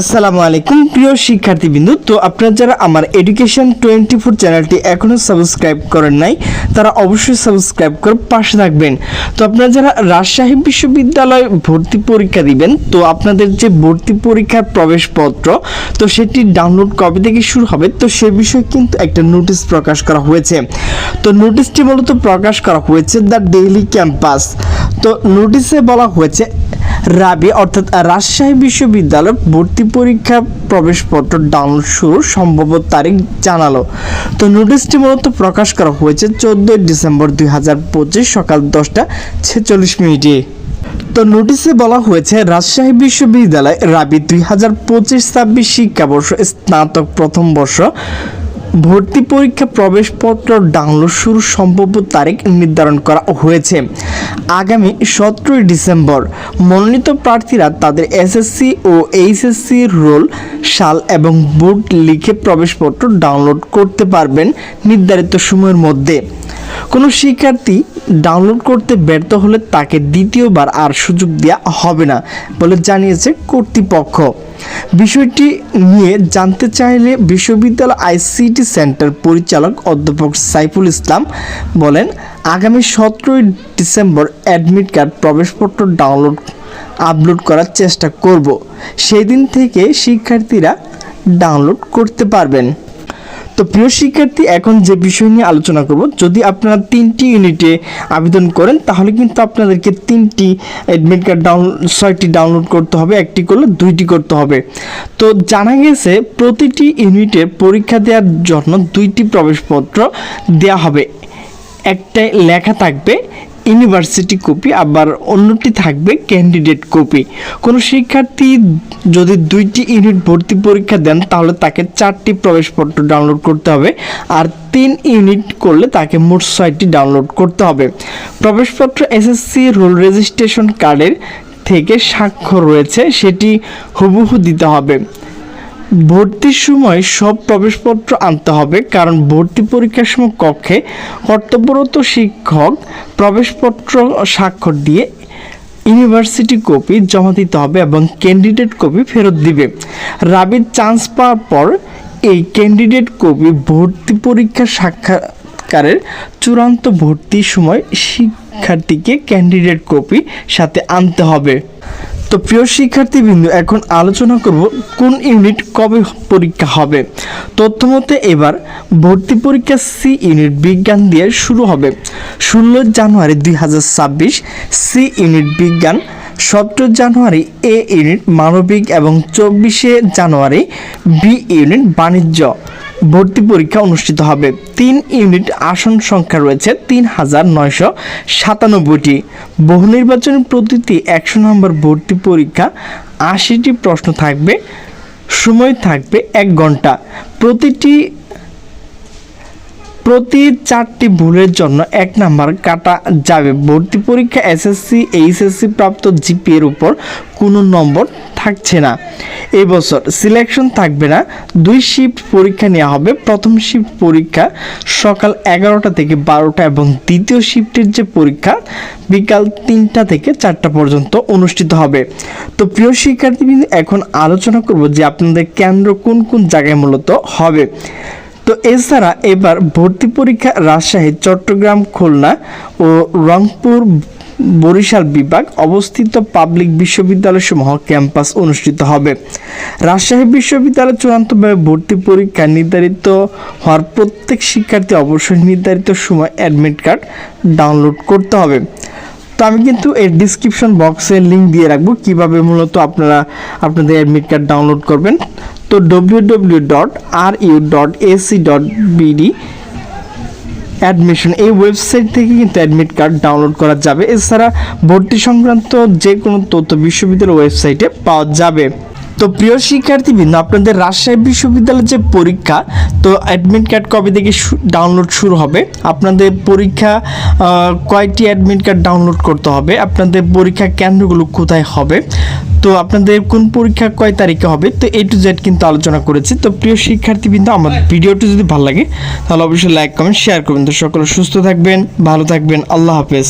আসসালামু আলাইকুম, প্রিয় শিক্ষার্থীবৃন্দ। তো আপনারা যারা আমার এডুকেশন টোয়েন্টি ফোর চ্যানেলটি এখনও সাবস্ক্রাইব করেন নাই, তারা অবশ্যই সাবস্ক্রাইব করে পাশে থাকবেন। তো আপনারা যারা রাজশাহী বিশ্ববিদ্যালয় ভর্তি পরীক্ষা দিবেন, তো আপনাদের যে ভর্তি পরীক্ষার প্রবেশপত্র, তো সেটি ডাউনলোড কবে থেকে শুরু হবে, তো সে বিষয়ে কিন্তু একটা নোটিশ প্রকাশ করা হয়েছে। তো নোটিশটি মূলত প্রকাশ করা হয়েছে দ্য ডেইলি ক্যাম্পাস তো নোটিশে বলা হয়েছে রাবি অর্থাৎ রাজশাহী বিশ্ববিদ্যালয় ভর্তি পরীক্ষা প্রবেশপত্র ডাউনলোড শুরুর সম্ভাব্য তারিখ জানালো। তো নোটিশটি মূলত প্রকাশ করা হয়েছে চোদ্দোই ডিসেম্বর দুই হাজার পঁচিশ সকাল দশটা ছেচল্লিশ মিনিটে। তো নোটিশে বলা হয়েছে রাজশাহী বিশ্ববিদ্যালয় রাবি দুই হাজার পঁচিশ ছাব্বিশ শিক্ষাবর্ষ স্নাতক প্রথম বর্ষ ভর্তি পরীক্ষা প্রবেশপত্র ডাউনলোড শুরুর সম্ভাব্য তারিখ নির্ধারণ করা হয়েছে। আগামী সতেরোই ডিসেম্বর, মনোনীত প্রার্থীরা তাদের এসএসসি ও এইচএসসি রোল, সাল এবং বোর্ড লিখে প্রবেশপত্র ডাউনলোড করতে পারবেন নির্ধারিত সময়ের মধ্যে। কোনো শিক্ষার্থী ডাউনলোড করতে ব্যর্থ হলে তাকে দ্বিতীয়বার আর সুযোগ দেওয়া হবে না বলে জানিয়েছে কর্তৃপক্ষ। বিষয়টি নিয়ে জানতে চাইলে বিশ্ববিদ্যালয় আইসিটি সেন্টার পরিচালক অধ্যাপক সাইফুল ইসলাম বলেন, আগামী সতেরোই ডিসেম্বর অ্যাডমিট কার্ড প্রবেশপত্র ডাউনলোড, আপলোড করার চেষ্টা করব। সেই দিন থেকে শিক্ষার্থীরা ডাউনলোড করতে পারবেন। তো প্রিয় শিক্ষার্থী, এখন যে বিষয় নিয়ে আলোচনা করব, যদি আপনারা তিনটি ইউনিটে আবেদন করেন, তাহলে কিন্তু আপনাদেরকে তিনটি অ্যাডমিট কার্ড ডাউন ছয়টি ডাউনলোড করতে হবে, একটি করলে দুইটি করতে হবে। তো জানা গেছে, প্রতিটি ইউনিটে পরীক্ষা দেওয়ার জন্য দুইটি প্রবেশপত্র দেওয়া হবে। একটাই লেখা থাকবে ইউনিভার্সিটি কপি আবার অন্যটি থাকবে ক্যান্ডিডেট কপি। কোনো শিক্ষার্থী যদি দুইটি ইউনিট ভর্তি পরীক্ষা দেন, তাহলে তাকে চারটি প্রবেশপত্র ডাউনলোড করতে হবে আর তিন ইউনিট করলে তাকে মোট ছয়টি ডাউনলোড করতে হবে। প্রবেশপত্র এসএসসি রোল রেজিস্ট্রেশন কার্ডের থেকে স্বাক্ষর রয়েছে, সেটি হুবহু দিতে হবে। ভর্তির সময় সব প্রবেশপত্র আনতে হবে, কারণ ভর্তি পরীক্ষার সময় কক্ষে কর্তব্যরত শিক্ষক প্রবেশপত্র স্বাক্ষর দিয়ে ইউনিভার্সিটি কপি জমা দিতে হবে এবং ক্যান্ডিডেট কপি ফেরত দিবে। রাবির চান্স পাওয়ার পর এই ক্যান্ডিডেট কপি ভর্তি পরীক্ষা সাক্ষাৎকারের চূড়ান্ত ভর্তির সময় শিক্ষার্থীকে ক্যান্ডিডেট কপি সাথে আনতে হবে। তো প্রিয় শিক্ষার্থীবৃন্দ, এখন আলোচনা করব কোন ইউনিট কবে পরীক্ষা হবে। তথ্যমতে এবার ভর্তি পরীক্ষা সি ইউনিট বিজ্ঞান দিয়ে শুরু হবে। ষোলো জানুয়ারি দুই হাজার ছাব্বিশ, সি ইউনিট বিজ্ঞান, সতেরো জানুয়ারি এ ইউনিট মানবিক এবং চব্বিশে জানুয়ারি বি ইউনিট বাণিজ্য। ভর্তি পরীক্ষা অনুষ্ঠিত হবে। তিন ইউনিট আসন সংখ্যা রয়েছে তিন হাজার নয়শো সাতানব্বইটি। বহু নির্বাচনের প্রতিটি একশো নম্বর ভর্তি পরীক্ষা, আশিটি প্রশ্ন থাকবে, সময় থাকবে এক ঘণ্টা। প্রতিটি, প্রতি চারটি ভুলের জন্য এক নাম্বার কাটা যাবে। ভর্তি পরীক্ষা এসএসসি, এইচএসসি প্রাপ্ত জিপিএর উপর কোনো নম্বর থাকছে না। এই বছর সিলেকশন থাকবে না। দুই শিফট পরীক্ষা নেওয়া হবে। প্রথম শিফট পরীক্ষা সকাল এগারোটা থেকে বারোটা এবং দ্বিতীয় শিফটের যে পরীক্ষা বিকাল তিনটা থেকে চারটা পর্যন্ত অনুষ্ঠিত হবে। তো প্রিয় শিক্ষার্থীবৃন্দ, এখন আলোচনা করব যে আপনাদের কেন্দ্র কোন কোন জায়গায় মূলত হবে। তো এছাড়া এবার ভর্তি পরীক্ষা রাজশাহী, চট্টগ্রাম, খুলনা ও রংপুর বরিশাল বিভাগ অবস্থিত পাবলিক বিশ্ববিদ্যালয় সমূহ ক্যাম্পাস অনুষ্ঠিত হবে। রাজশাহী বিশ্ববিদ্যালয় চূড়ান্তভাবে ভর্তি পরীক্ষা নির্ধারিত হওয়ার প্রত্যেক শিক্ষার্থী অবশ্যই নির্ধারিত সময় অ্যাডমিট কার্ড ডাউনলোড করতে হবে। তো আমি কিন্তু এর ডিসক্রিপশন বক্সে লিঙ্ক দিয়ে রাখব কীভাবে মূলত আপনারা আপনাদের অ্যাডমিট কার্ড ডাউনলোড করবেন। তো W W dot R U dot AC dot BD admission. এই ওয়েবসাইট থেকে কিন্তু অ্যাডমিট কার্ড ডাউনলোড করা যাবে। এছাড়া ভর্তি সংক্রান্ত যে কোনো তথ্য বিশ্ববিদ্যালয়ের ওয়েবসাইটে পাওয়া যাবে। তো প্রিয় শিক্ষার্থীবৃন্দ, আপনাদের রাজশাহী বিশ্ববিদ্যালয়ের যে পরীক্ষা, তো অ্যাডমিট কার্ড কবে থেকে ডাউনলোড শুরু হবে? আপনাদের পরীক্ষা কয়টি অ্যাডমিট কার্ড ডাউনলোড করতে হবে? আপনাদের পরীক্ষা কেন্দ্রগুলো কোথায় হবে? তো আপনাদের কোন পরীক্ষা কয় তারিখে হবে? তো এ টু জেড কিন্তু আলোচনা করেছি। তো প্রিয় শিক্ষার্থীবৃন্দ আমার ভিডিওটি যদি ভালো লাগে তাহলে অবশ্যই লাইক কমেন্ট শেয়ার করবেন। তো সকলে সুস্থ থাকবেন ভালো থাকবেন। আল্লাহ হাফেজ।